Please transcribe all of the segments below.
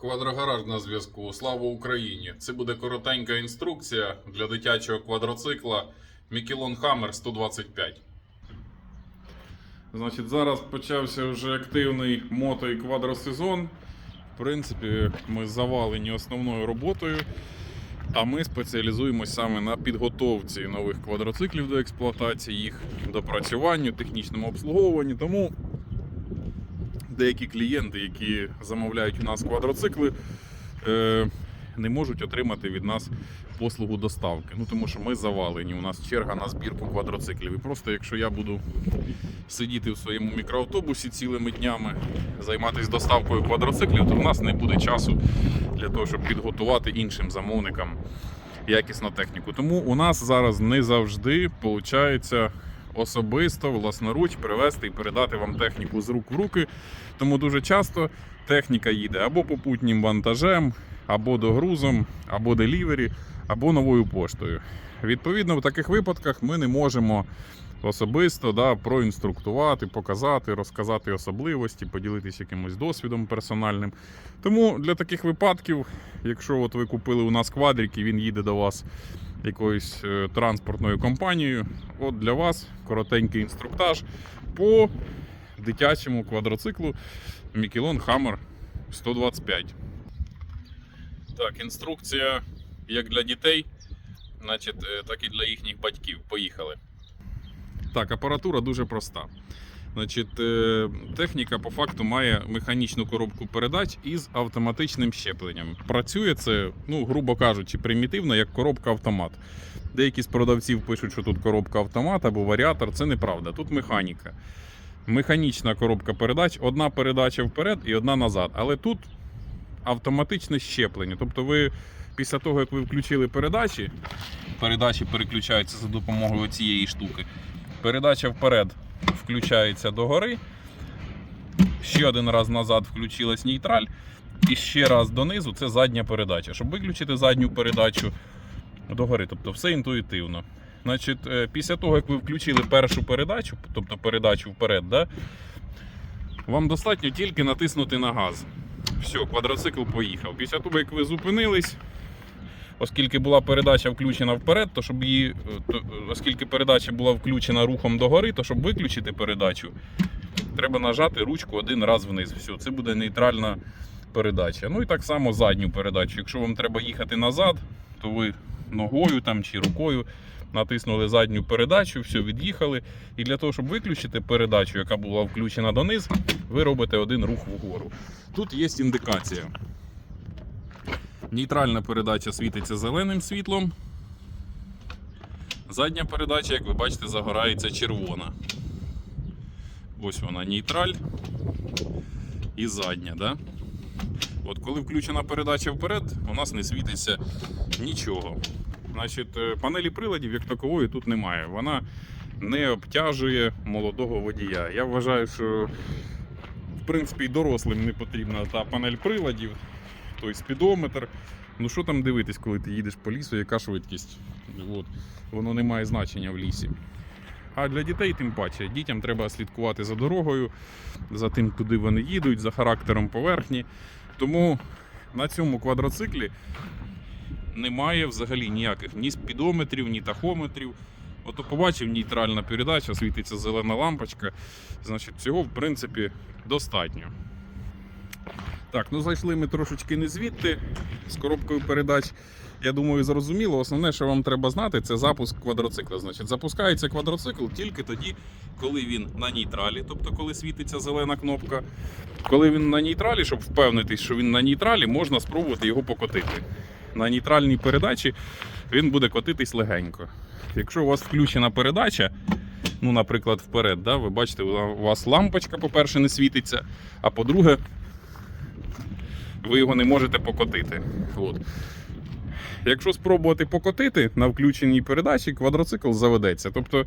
Квадрогараж на зв'язку. Слава Україні! Це буде коротенька інструкція для дитячого квадроцикла Мікелон Хаммер 125. Значить, зараз почався вже активний мото і квадросезон. В принципі, ми завалені основною роботою. А ми спеціалізуємось саме на підготовці нових квадроциклів до експлуатації, їх допрацюванню, технічному обслуговуванні. Тому деякі клієнти, які замовляють у нас квадроцикли, е, не можуть отримати від нас послугу доставки. Ну тому що ми завалені. У нас черга на збірку квадроциклів. І просто якщо я буду сидіти в своєму мікроавтобусі цілими днями, займатися доставкою квадроциклів, то в нас не буде часу для того, щоб підготувати іншим замовникам якісну техніку. Тому у нас зараз не завжди виходить особисто, власноруч привезти і передати вам техніку з рук в руки. Тому дуже часто техніка їде або попутнім вантажем, або догрузом, або делівері, або новою поштою. Відповідно, в таких випадках ми не можемо особисто да, проінструктувати, показати, розказати особливості, поділитися якимось досвідом персональним. Тому для таких випадків, якщо от ви купили у нас квадрик і він їде до вас якоюсь е, транспортною компанією, от для вас коротенький інструктаж по дитячому квадроциклу Мікелон Hammer 125. Так, інструкція як для дітей, значить, е, так і для їхніх батьків. Поїхали. Так, апаратура дуже проста. Значить, е, техніка по факту має механічну коробку передач із автоматичним щепленням. Працює це, ну, грубо кажучи, примітивно, як коробка автомат. Деякі з продавців пишуть, що тут коробка автомат або варіатор. Це неправда. Тут механіка. Механічна коробка передач, одна передача вперед і одна назад. Але тут автоматичне щеплення. Тобто ви після того, як ви включили передачі, передачі переключаються за допомогою цієї штуки. Передача вперед включається догори. Ще один раз назад включилась нейтраль. І ще раз донизу це задня передача. Щоб виключити задню передачу догори. Тобто все інтуїтивно. Значить, е, після того, як ви включили першу передачу, тобто передачу вперед, да, вам достатньо тільки натиснути на газ. Все, квадроцикл поїхав. Після того, як ви зупинились, оскільки була передача включена вперед, то щоб її, е, то, оскільки передача була включена рухом догори, то щоб виключити передачу, треба нажати ручку один раз вниз. Все, це буде нейтральна передача. Ну і так само задню передачу. Якщо вам треба їхати назад, то ви ногою там чи рукою натиснули задню передачу, все, від'їхали. І для того, щоб виключити передачу, яка була включена донизу, ви робите один рух вгору. Тут є індикація. Нейтральна передача світиться зеленим світлом. Задня передача, як ви бачите, загорається червона. Ось вона нейтраль і задня. Да? От коли включена передача вперед, у нас не світиться нічого. Значить, е, панелі приладів як такової тут немає. Вона не обтяжує молодого водія. Я вважаю, що в принципі і дорослим не потрібна та панель приладів, той спідометр. Ну що там дивитись, коли ти їдеш по лісу, яка швидкість? От. Воно не має значення в лісі. А для дітей тим паче. Дітям треба слідкувати за дорогою, за тим, куди вони їдуть, за характером поверхні. Тому на цьому квадроциклі немає взагалі ніяких ні спідометрів, ні тахометрів. Ото побачив нейтральна передача, світиться зелена лампочка. Значить, цього в принципі достатньо. Так, ну зайшли ми трошечки не звідти з коробкою передач. Я думаю, зрозуміло. Основне, що вам треба знати, це запуск квадроцикла. Значить, запускається квадроцикл тільки тоді, коли він на нейтралі, тобто коли світиться зелена кнопка. Коли він на нейтралі, щоб впевнитись, що він на нейтралі, можна спробувати його покотити. На нейтральній передачі він буде котитись легенько. Якщо у вас включена передача, ну, наприклад, вперед, да, ви бачите, у вас лампочка, по-перше, не світиться, а по-друге, ви його не можете покотити. От. Якщо спробувати покотити на включеній передачі, квадроцикл заведеться. Тобто,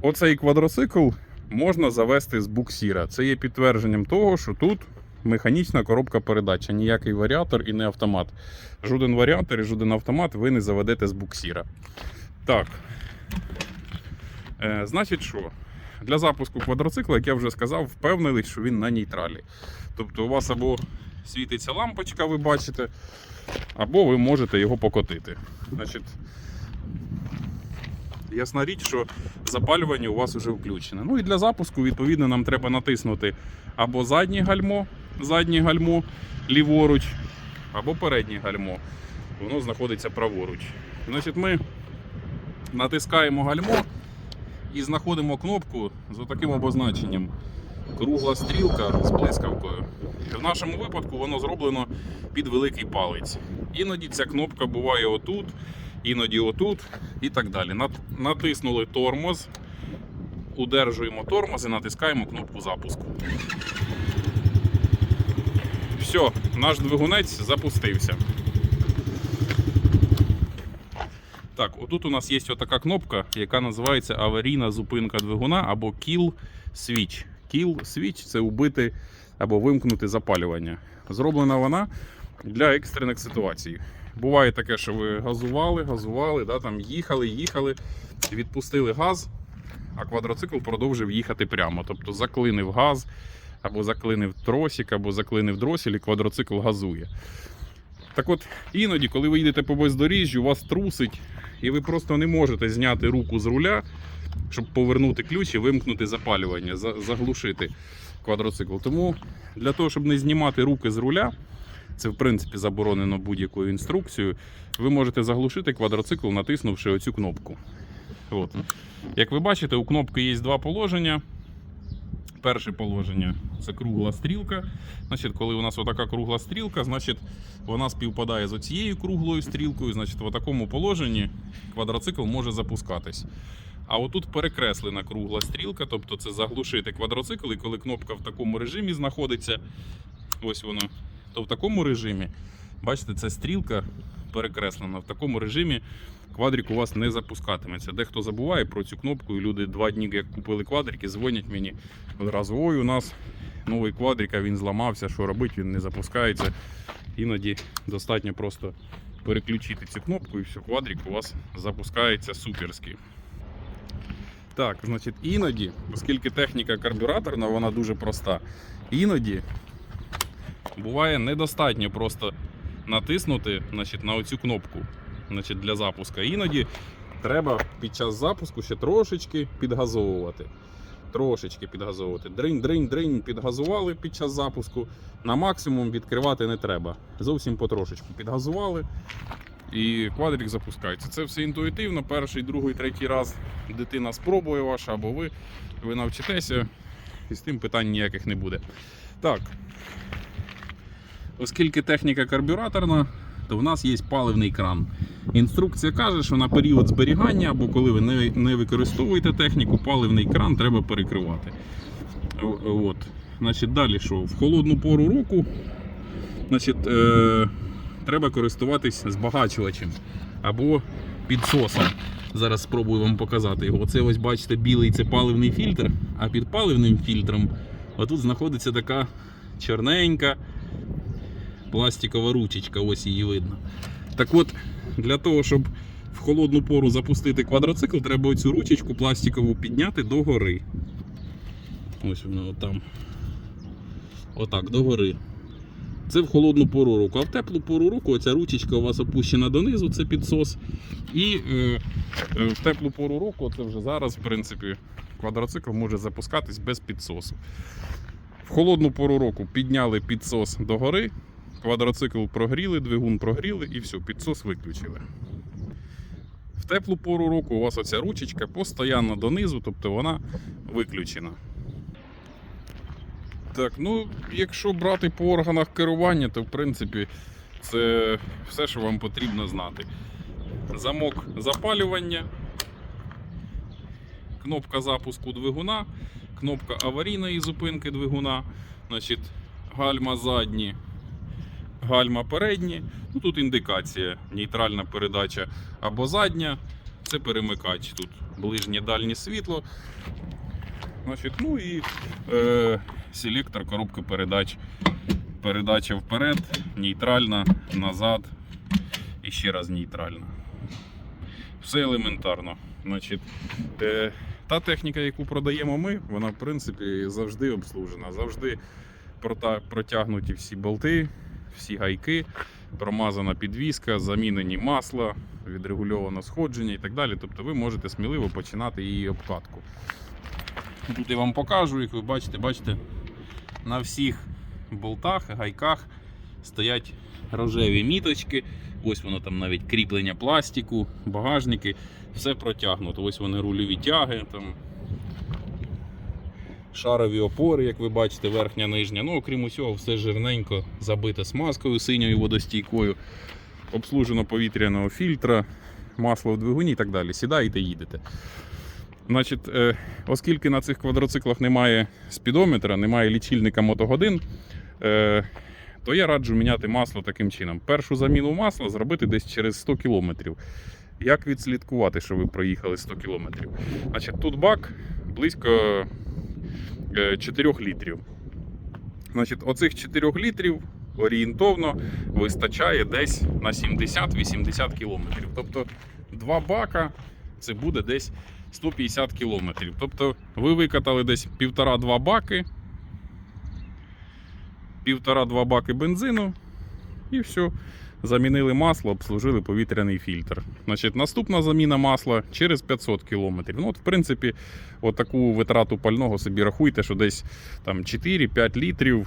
оцей квадроцикл можна завести з буксіра. Це є підтвердженням того, що тут механічна коробка передач, ніякий варіатор і не автомат. Жоден варіатор і жоден автомат ви не заведете з буксіра. Так. Е, значить, що? Для запуску квадроцикла, як я вже сказав, впевнились, що він на нейтралі. Тобто у вас або світиться лампочка, ви бачите, або ви можете його покотити. Значить, ясна річ, що запалювання у вас вже включене. Ну і для запуску, відповідно, нам треба натиснути або заднє гальмо, заднє гальмо ліворуч, або переднє гальмо. Воно знаходиться праворуч. Значить, ми натискаємо гальмо і знаходимо кнопку з таким обозначенням. Кругла стрілка з блискавкою. В нашому випадку воно зроблено під великий палець. Іноді ця кнопка буває отут, іноді отут і так далі. Натиснули тормоз, удержуємо тормоз і натискаємо кнопку запуску. Все, наш двигунець запустився. Так, отут у нас є отака кнопка, яка називається аварійна зупинка двигуна або Kill Switch. Kill Switch це убити або вимкнути запалювання. Зроблена вона для екстрених ситуацій. Буває таке, що ви газували, газували, да, там їхали, їхали, відпустили газ, а квадроцикл продовжив їхати прямо. Тобто заклинив газ, або заклинив тросик, або заклинив дросіль, і квадроцикл газує. Так от, іноді, коли ви їдете по бездоріжжю, вас трусить, і ви просто не можете зняти руку з руля, щоб повернути ключ і вимкнути запалювання, заглушити квадроцикл. Тому для того, щоб не знімати руки з руля, це в принципі заборонено будь-якою інструкцією, ви можете заглушити квадроцикл, натиснувши оцю кнопку. От. Як ви бачите, у кнопки є два положення. Перше положення це кругла стрілка. Значить, коли у нас отака кругла стрілка, значить вона співпадає з оцією круглою стрілкою. Значить, в такому положенні квадроцикл може запускатись. А отут перекреслена кругла стрілка, тобто це заглушити квадроцикл, і коли кнопка в такому режимі знаходиться, ось воно, то в такому режимі, бачите, це стрілка перекреслена. В такому режимі квадрик у вас не запускатиметься. Дехто забуває про цю кнопку, і люди два дні, як купили квадрики, дзвонять мені одразу. Ой, у нас новий квадрик, а він зламався, що робити, він не запускається. Іноді достатньо просто переключити цю кнопку, і все, квадрик у вас запускається суперськи. Так, значить, іноді, оскільки техніка карбюраторна, вона дуже проста, іноді буває недостатньо просто натиснути значить, на оцю кнопку значить, для запуску. Іноді треба під час запуску ще трошечки підгазовувати. Трошечки підгазовувати. Дринь, дринь, дринь, підгазували під час запуску. На максимум відкривати не треба. Зовсім потрошечку підгазували. І квадрик запускається. Це все інтуїтивно. Перший, другий, третій раз дитина спробує ваша або ви. Ви навчитеся, і з тим питань ніяких не буде. Так. Оскільки техніка карбюраторна, то в нас є паливний кран. Інструкція каже, що на період зберігання або коли ви не, використовуєте техніку, паливний кран треба перекривати. От. Значить, далі що? В холодну пору року значить, е, треба користуватись збагачувачем або підсосом. Зараз спробую вам показати його. Оце ось бачите, білий це паливний фільтр, а під паливним фільтром отут знаходиться така чорненька пластикова ручечка, ось її видно. Так от, для того, щоб в холодну пору запустити квадроцикл, треба оцю ручечку пластикову підняти догори. Ось вона отам. Отак, догори. Це в холодну пору року. А в теплу пору року оця ручечка у вас опущена донизу, це підсос. І е, е, в теплу пору року, це вже зараз, в принципі, квадроцикл може запускатись без підсосу. В холодну пору року підняли підсос догори, квадроцикл прогріли, двигун прогріли і все, підсос виключили. В теплу пору року у вас оця ручечка постійно донизу, тобто вона виключена. Так, ну, якщо брати по органах керування, то в принципі це все, що вам потрібно знати. Замок запалювання, кнопка запуску двигуна, кнопка аварійної зупинки двигуна, значить, гальма задні, гальма передні. Ну, тут індикація, нейтральна передача або задня. Це перемикач. Тут ближнє дальнє світло. Значить, ну і е, селектор коробки передач. Передача вперед, нейтральна, назад і ще раз нейтральна. Все елементарно. Значить, е, та техніка, яку продаємо ми, вона в принципі завжди обслужена, завжди протягнуті всі болти, всі гайки, промазана підвіска, замінені масла, відрегульовано сходження і так далі. Тобто ви можете сміливо починати її обкатку. Тут я вам покажу, як ви бачите, бачите, на всіх болтах, гайках стоять рожеві міточки. Ось воно там навіть кріплення пластику, багажники, все протягнуто. Ось вони рульові тяги, там шарові опори, як ви бачите, верхня, нижня. Ну, окрім усього, все жирненько забите смазкою, синьою водостійкою, обслужено повітряного фільтра, масло в двигуні і так далі. Сідаєте, їдете. Значить, е, оскільки на цих квадроциклах немає спідометра, немає лічильника мотогодин, е, то я раджу міняти масло таким чином. Першу заміну масла зробити десь через 100 км. Як відслідкувати, що ви проїхали 100 км? Значить, тут бак близько е, 4 літрів. Значить, оцих 4 літрів орієнтовно вистачає десь на 70-80 км. Тобто два бака це буде десь 150 км. Тобто ви викатали десь 1,5-2 баки, 1,5-2 баки бензину і все. Замінили масло, обслужили повітряний фільтр. Значить, наступна заміна масла через 500 км. Ну, от, в принципі, отаку витрату пального собі рахуйте, що десь там 4-5 літрів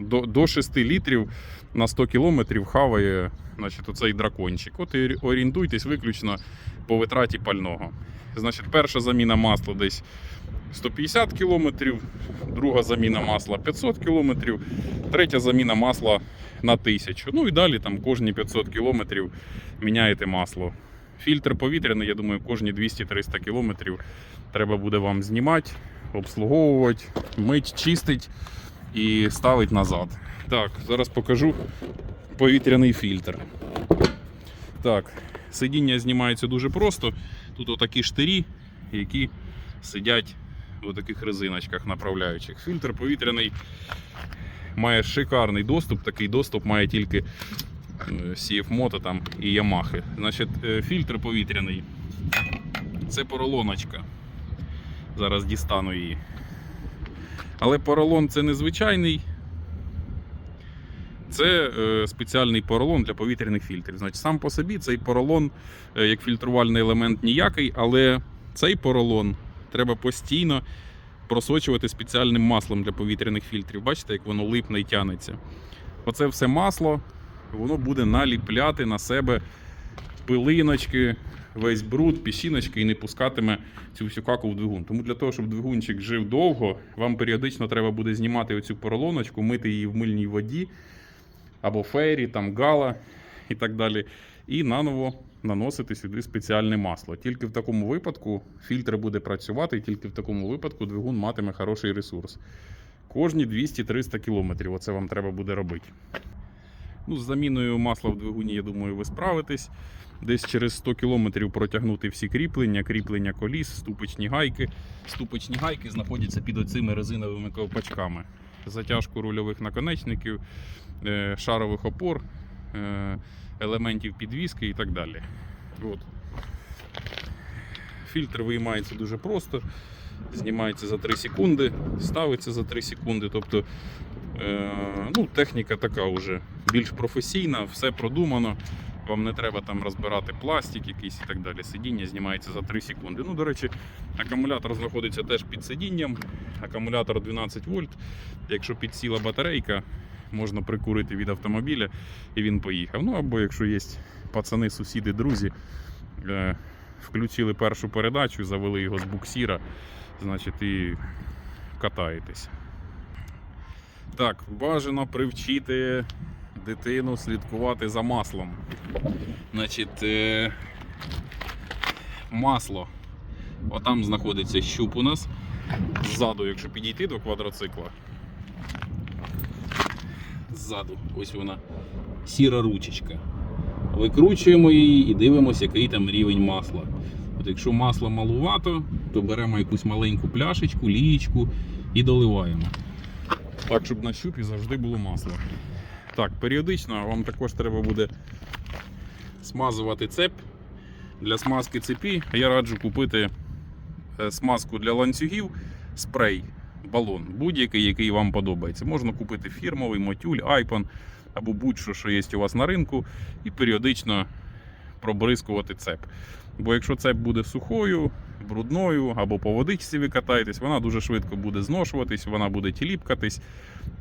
до, до 6 літрів на 100 км хаває значить, оцей дракончик. От і орієнтуйтесь виключно по витраті пального. Значить, перша заміна масла десь 150 км, друга заміна масла 500 км, третя заміна масла на 1000. Ну і далі там кожні 500 км міняєте масло. Фільтр повітряний, я думаю, кожні 200-300 км треба буде вам знімати, обслуговувати, мить, чистить і ставить назад. Так, зараз покажу повітряний фільтр. Так, сидіння знімається дуже просто. Тут отакі штирі, які сидять в таких резиночках направляючих. Фільтр повітряний має шикарний доступ. Такий доступ має тільки е, CF Moto там і Yamaha. Значить, е, фільтр повітряний. Це поролоночка. Зараз дістану її. Але поролон це незвичайний. Це е, спеціальний поролон для повітряних фільтрів. Значить, сам по собі цей поролон е, як фільтрувальний елемент ніякий, але цей поролон треба постійно просочувати спеціальним маслом для повітряних фільтрів. Бачите, як воно липне і тянеться. Оце все масло воно буде наліпляти на себе пилиночки, весь бруд, піщиночки і не пускатиме цю всю каку в двигун. Тому для того, щоб двигунчик жив довго, вам періодично треба буде знімати оцю поролоночку, мити її в мильній воді або фейрі, там гала і так далі. І наново наносити сюди спеціальне масло. Тільки в такому випадку фільтр буде працювати, і тільки в такому випадку двигун матиме хороший ресурс. Кожні 200-300 км. Оце вам треба буде робити. Ну, з заміною масла в двигуні, я думаю, ви справитесь. Десь через 100 км протягнути всі кріплення, кріплення коліс, ступичні гайки. Ступичні гайки знаходяться під оцими резиновими ковпачками. Затяжку рульових наконечників, е, шарових опор, е, елементів підвіски і так далі. От. Фільтр виймається дуже просто, знімається за 3 секунди, ставиться за 3 секунди. Тобто е, ну, техніка така вже більш професійна, все продумано. Вам не треба там розбирати пластик якийсь і так далі. Сидіння знімається за 3 секунди. Ну, до речі, акумулятор знаходиться теж під сидінням. Акумулятор 12 вольт. Якщо підсіла батарейка, можна прикурити від автомобіля і він поїхав. Ну або якщо є пацани, сусіди, друзі, е, включили першу передачу, завели його з буксіра, значить і катаєтесь. Так, бажано привчити дитину слідкувати за маслом. Значить, е, масло. Отам знаходиться щуп у нас. Ззаду, якщо підійти до квадроцикла. Ззаду, ось вона. Сіра ручечка. Викручуємо її і дивимося, який там рівень масла. От якщо масла малувато, то беремо якусь маленьку пляшечку, лієчку і доливаємо. Так, щоб на щупі завжди було масло. Так, періодично вам також треба буде смазувати цеп. Для смазки цепі я раджу купити е, смазку для ланцюгів, спрей. балон, будь-який, який вам подобається. Можна купити фірмовий, мотюль, айпон або будь-що, що є у вас на ринку, і періодично пробризкувати цеп. Бо якщо цеп буде сухою, брудною або по водичці ви катаєтесь, вона дуже швидко буде зношуватись, вона буде тіліпкатись.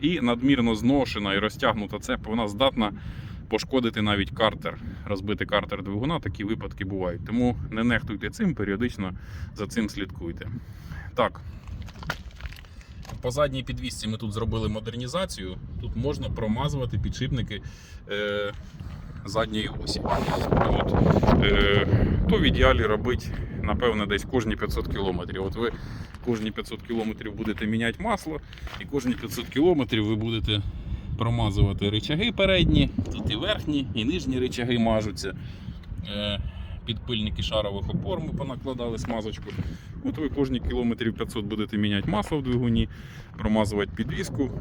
І надмірно зношена і розтягнута цеп, вона здатна пошкодити навіть картер, розбити картер двигуна. Такі випадки бувають. Тому не нехтуйте цим, періодично за цим слідкуйте. Так. По задній підвісці ми тут зробили модернізацію. Тут можна промазувати підшипники е, задньої осі. От, е, то в ідеалі робити, напевно, десь кожні 500 кілометрів. От ви кожні 500 кілометрів будете міняти масло, і кожні 500 кілометрів ви будете промазувати речаги передні, тут і верхні, і нижні речаги мажуться. Е, підпильники шарових опор ми понакладали смазочку. От ви кожні кілометрів 500 будете міняти масло в двигуні, промазувати підвіску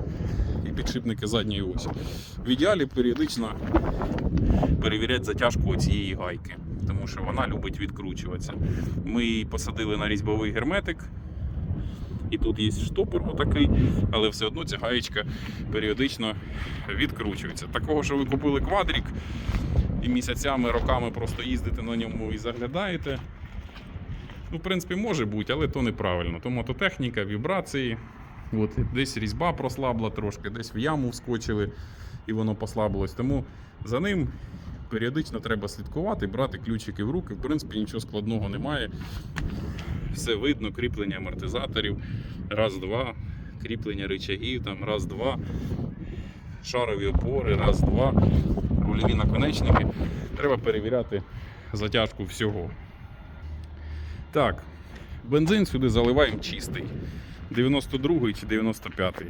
і підшипники задньої осі. В ідеалі періодично перевіряти затяжку цієї гайки, тому що вона любить відкручуватися. Ми її посадили на різьбовий герметик. І тут є штопор отакий, але все одно ця гаєчка періодично відкручується. Такого, що ви купили квадрік і місяцями, роками просто їздите на ньому і заглядаєте. Ну, в принципі, може бути, але то неправильно. То мототехніка, вібрації. От, десь різьба прослабла трошки, десь в яму вскочили і воно послабилось. Тому за ним періодично треба слідкувати, брати ключики в руки. В принципі, нічого складного немає. Все видно, кріплення амортизаторів. Раз, два, кріплення рычагів, там раз, два, шарові опори, раз, два, рульові наконечники. Треба перевіряти затяжку всього. Так, бензин сюди заливаємо чистий. 92 чи 95.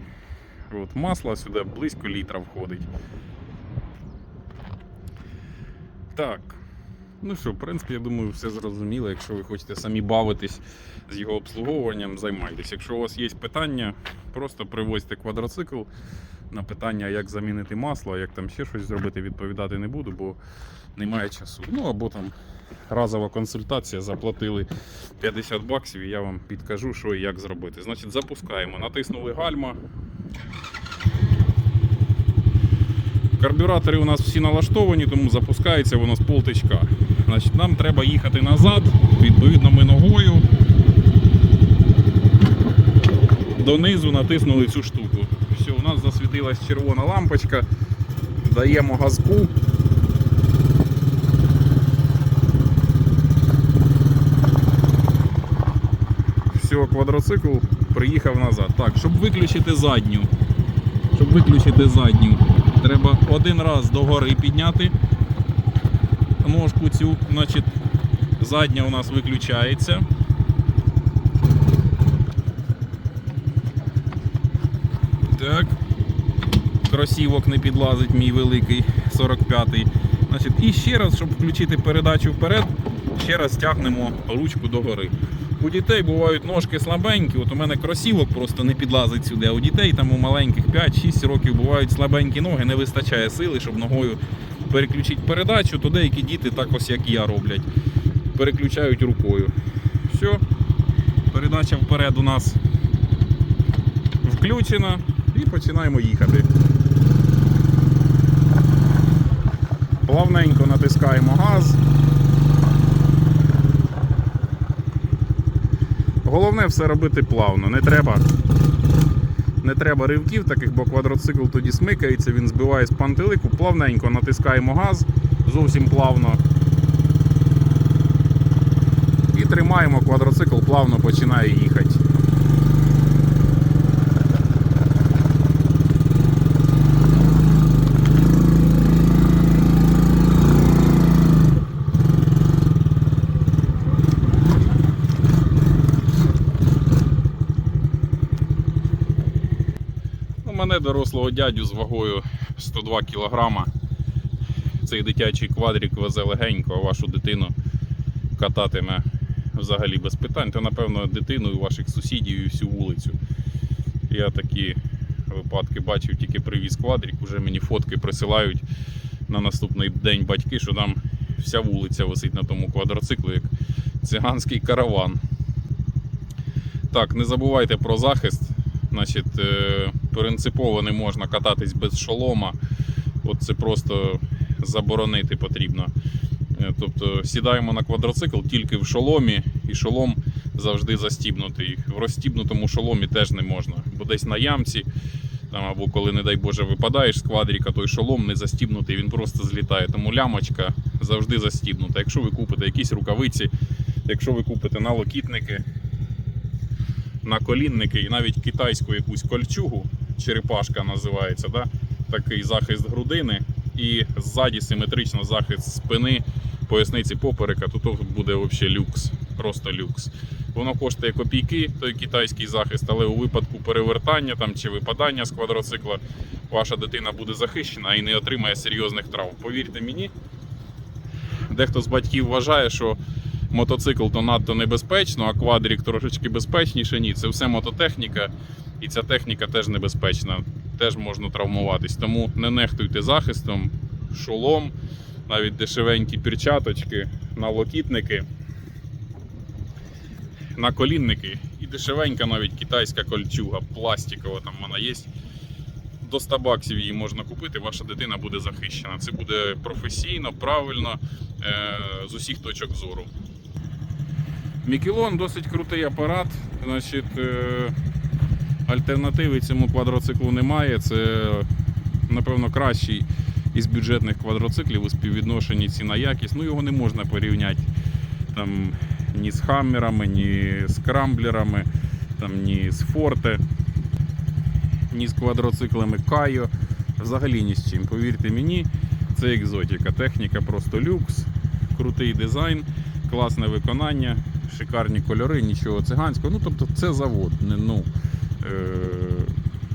От, масло сюди близько літра входить. Так. Ну що, в принципі, я думаю, все зрозуміло. Якщо ви хочете самі бавитись з його обслуговуванням, займайтесь. Якщо у вас є питання, просто привозьте квадроцикл. На питання, як замінити масло, як там ще щось зробити, відповідати не буду, бо немає часу. Ну або там разова консультація, заплатили 50 баксів, і я вам підкажу, що і як зробити. Значить, запускаємо. Натиснули гальма. Карбюратори у нас всі налаштовані, тому запускається воно з полтичка. Значить, Нам треба їхати назад, відповідно, ми ногою. Донизу натиснули цю штуку. Засвітилась червона лампочка. Даємо газку. Все, квадроцикл приїхав назад. Так, щоб виключити задню. Щоб виключити задню, треба один раз догори підняти ножку цю, значить, задня у нас виключається. Так. Кросівок не підлазить мій великий 45-й. Значить, і ще раз, щоб включити передачу вперед, ще раз тягнемо ручку догори. У дітей бувають ножки слабенькі, от у мене кросівок просто не підлазить сюди, а у дітей там у маленьких 5-6 років бувають слабенькі ноги, не вистачає сили, щоб ногою переключити передачу, то деякі діти, так ось як я роблять, переключають рукою. Все, передача вперед у нас включена і починаємо їхати. Плавненько натискаємо газ. Головне все робити плавно, не треба. Не треба ривків таких, бо квадроцикл тоді смикається, він збиває з пантелику, плавненько натискаємо газ, зовсім плавно. І тримаємо, квадроцикл плавно починає їхати. У мене дорослого дядю з вагою 102 кг. Цей дитячий квадрик везе легенько, а вашу дитину кататиме взагалі без питань, то напевно дитину і ваших сусідів і всю вулицю. Я такі випадки бачив, тільки привіз квадрик, вже мені фотки присилають на наступний день батьки, що там вся вулиця висить на тому квадроциклу, як циганський караван. Так, не забувайте про захист. Значить, е, принципово не можна кататись без шолома. От це просто заборонити потрібно. Е, Тобто сідаємо на квадроцикл тільки в шоломі, і шолом завжди застібнутий. В розстібнутому шоломі теж не можна, бо десь на ямці, там, або коли, не дай Боже, випадаєш з квадріка, той шолом не застібнутий, він просто злітає. Тому лямочка завжди застібнута. Якщо ви купите якісь рукавиці, якщо ви купите налокітники, наколінники і навіть китайську якусь кольчугу, черепашка називається, да? такий захист грудини, і ззаді симетрично захист спини, поясниці поперека, то то буде взагалі люкс, просто люкс. Воно коштує копійки, той китайський захист, але у випадку перевертання там, чи випадання з квадроцикла ваша дитина буде захищена і не отримає серйозних травм. Повірте мені, дехто з батьків вважає, що мотоцикл то надто небезпечно, а квадрік трошечки безпечніше. Ні, це все мототехніка, і ця техніка теж небезпечна, теж можна травмуватись. Тому не нехтуйте захистом, шолом, навіть дешевенькі перчаточки, налокітники, наколінники і дешевенька навіть китайська кольчуга, пластикова там вона є. До 100 баксів її можна купити, ваша дитина буде захищена. Це буде професійно, правильно, е, з усіх точок зору. Мікелон досить крутий апарат. Значить, е, альтернативи цьому квадроциклу немає. Це, напевно, кращий із бюджетних квадроциклів у співвідношенні ціна якість. Ну, його не можна порівняти там, ні з хаммерами, ні з крамблерами, там, ні з форте, ні з квадроциклами Кайо. Взагалі ні з чим. Повірте мені, це екзотика. Техніка просто люкс, крутий дизайн, класне виконання, шикарні кольори, нічого циганського. Ну, тобто це завод. Не, ну, е-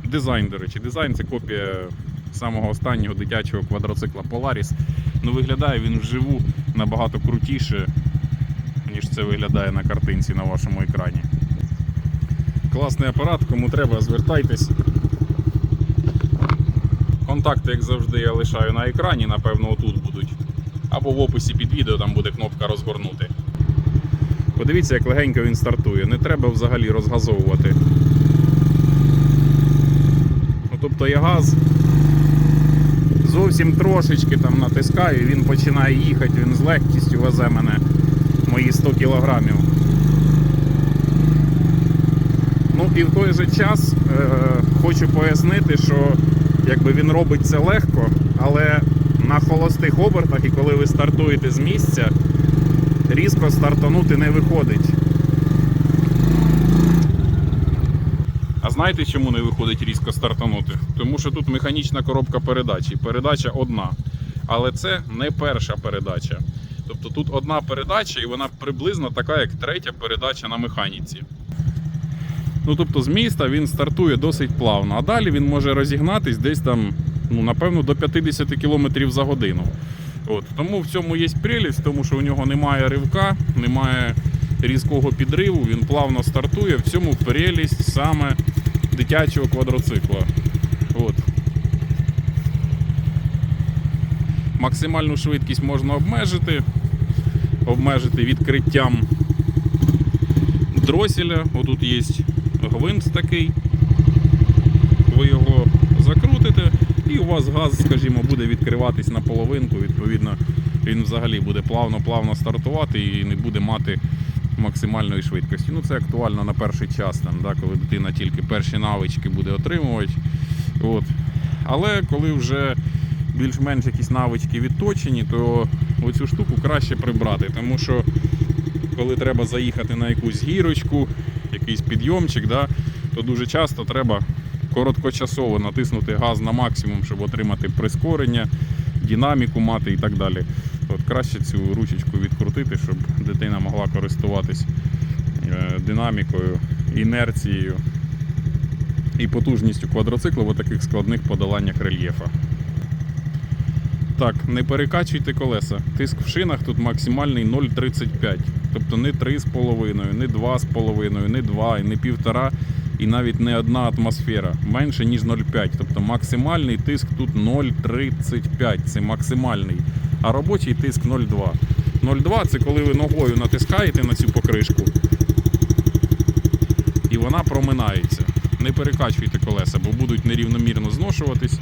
дизайн, до речі, дизайн це копія самого останнього дитячого квадроцикла Polaris. Ну, виглядає він вживу набагато крутіше, ніж це виглядає на картинці на вашому екрані. Класний апарат, кому треба, звертайтесь. Контакти, як завжди, я лишаю на екрані, напевно, отут будуть. Або в описі під відео там буде кнопка розгорнути. Подивіться, як легенько він стартує. Не треба взагалі розгазовувати. Ну, тобто я газ зовсім трошечки там натискаю, він починає їхати, він з легкістю везе мене мої 100 кілограмів. Ну і в той же час е, хочу пояснити, що якби він робить це легко, але на холостих обертах і коли ви стартуєте з місця, різко стартанути не виходить. А знаєте, чому не виходить різко стартанути? Тому що тут механічна коробка передач, передача одна. Але це не перша передача. Тобто тут одна передача, і вона приблизно така, як третя передача на механіці. Ну, тобто з міста він стартує досить плавно, а далі він може розігнатись десь там, ну, напевно, до 50 км за годину. От. Тому в цьому є прелість, тому що у нього немає ривка, немає різкого підриву, він плавно стартує. В цьому прелість саме дитячого квадроцикла. От. Максимальну швидкість можна обмежити, обмежити відкриттям дроселя. Отут є гвинт такий. Ви його і у вас газ, скажімо, буде відкриватись на половинку. Відповідно, він взагалі буде плавно-плавно стартувати і не буде мати максимальної швидкості. Ну, це актуально на перший час, там, да, коли дитина тільки перші навички буде отримувати. От. Але коли вже більш-менш якісь навички відточені, то оцю штуку краще прибрати, тому що коли треба заїхати на якусь гірочку, якийсь підйомчик, да, то дуже часто треба короткочасово натиснути газ на максимум, щоб отримати прискорення, динаміку мати і так далі. От краще цю ручечку відкрутити, щоб дитина могла користуватись е, динамікою, інерцією і потужністю квадроцикла в таких складних подоланнях рельєфа. Так, не перекачуйте колеса. Тиск в шинах тут максимальний 0,35. Тобто не 3,5, не 2,5, не 2, і не 1,5 і навіть не одна атмосфера. Менше ніж 0,5. Тобто максимальний тиск тут 0,35. Це максимальний. А робочий тиск 0,2. 0,2 це коли ви ногою натискаєте на цю покришку. І вона проминається. не перекачуйте колеса, бо будуть нерівномірно зношуватись,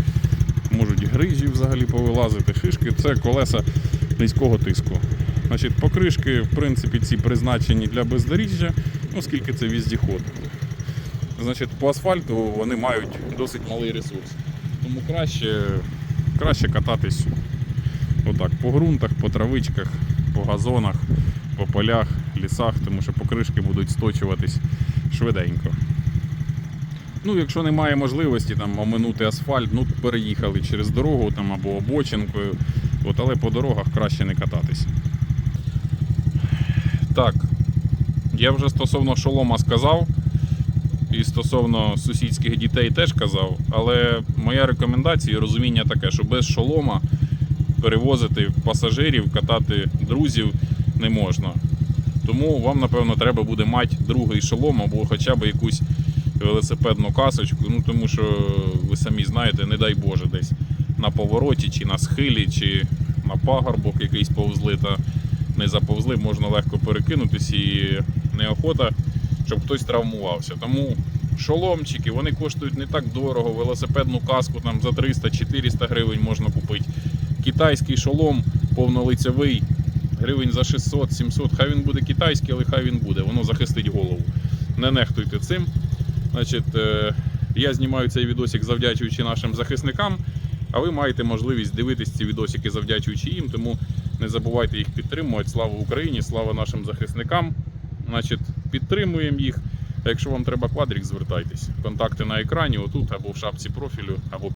можуть грижі взагалі повилазити, шишки. Це колеса низького тиску. Значить, покришки, в принципі, ці призначені для бездоріжжя, оскільки це віздіход. Значить, по асфальту вони мають досить малий ресурс. Тому краще, краще кататись отак, по ґрунтах, по травичках, по газонах, по полях, лісах, тому що покришки будуть сточуватись швиденько. Ну, якщо немає можливості там оминути асфальт, ну переїхали через дорогу там або обочинкою, от, але по дорогах краще не кататись. Так, я вже стосовно шолома сказав, і стосовно сусідських дітей теж казав, але моя рекомендація і розуміння таке, що без шолома перевозити пасажирів, катати друзів не можна. Тому вам, напевно, треба буде мати другий шолом або хоча б якусь велосипедну касочку. Ну тому що ви самі знаєте, не дай Боже, десь на повороті, чи на схилі, чи на пагорбок якийсь повзли та не заповзли, можна легко перекинутись і неохота, щоб хтось травмувався. Тому шоломчики вони коштують не так дорого. Велосипедну каску там за 300-400 гривень можна купити. Китайський шолом повнолицевий, гривень за 600-700. Хай він буде китайський, але хай він буде. Воно захистить голову. Не нехтуйте цим. Значить, е, я знімаю цей відосик завдячуючи нашим захисникам. А ви маєте можливість дивитись ці відосики завдячуючи їм, тому не забувайте їх підтримувати. Слава Україні, слава нашим захисникам. Значить, підтримуємо їх. Якщо вам треба квадрік, звертайтесь. Контакти на екрані, отут або в шапці профілю, або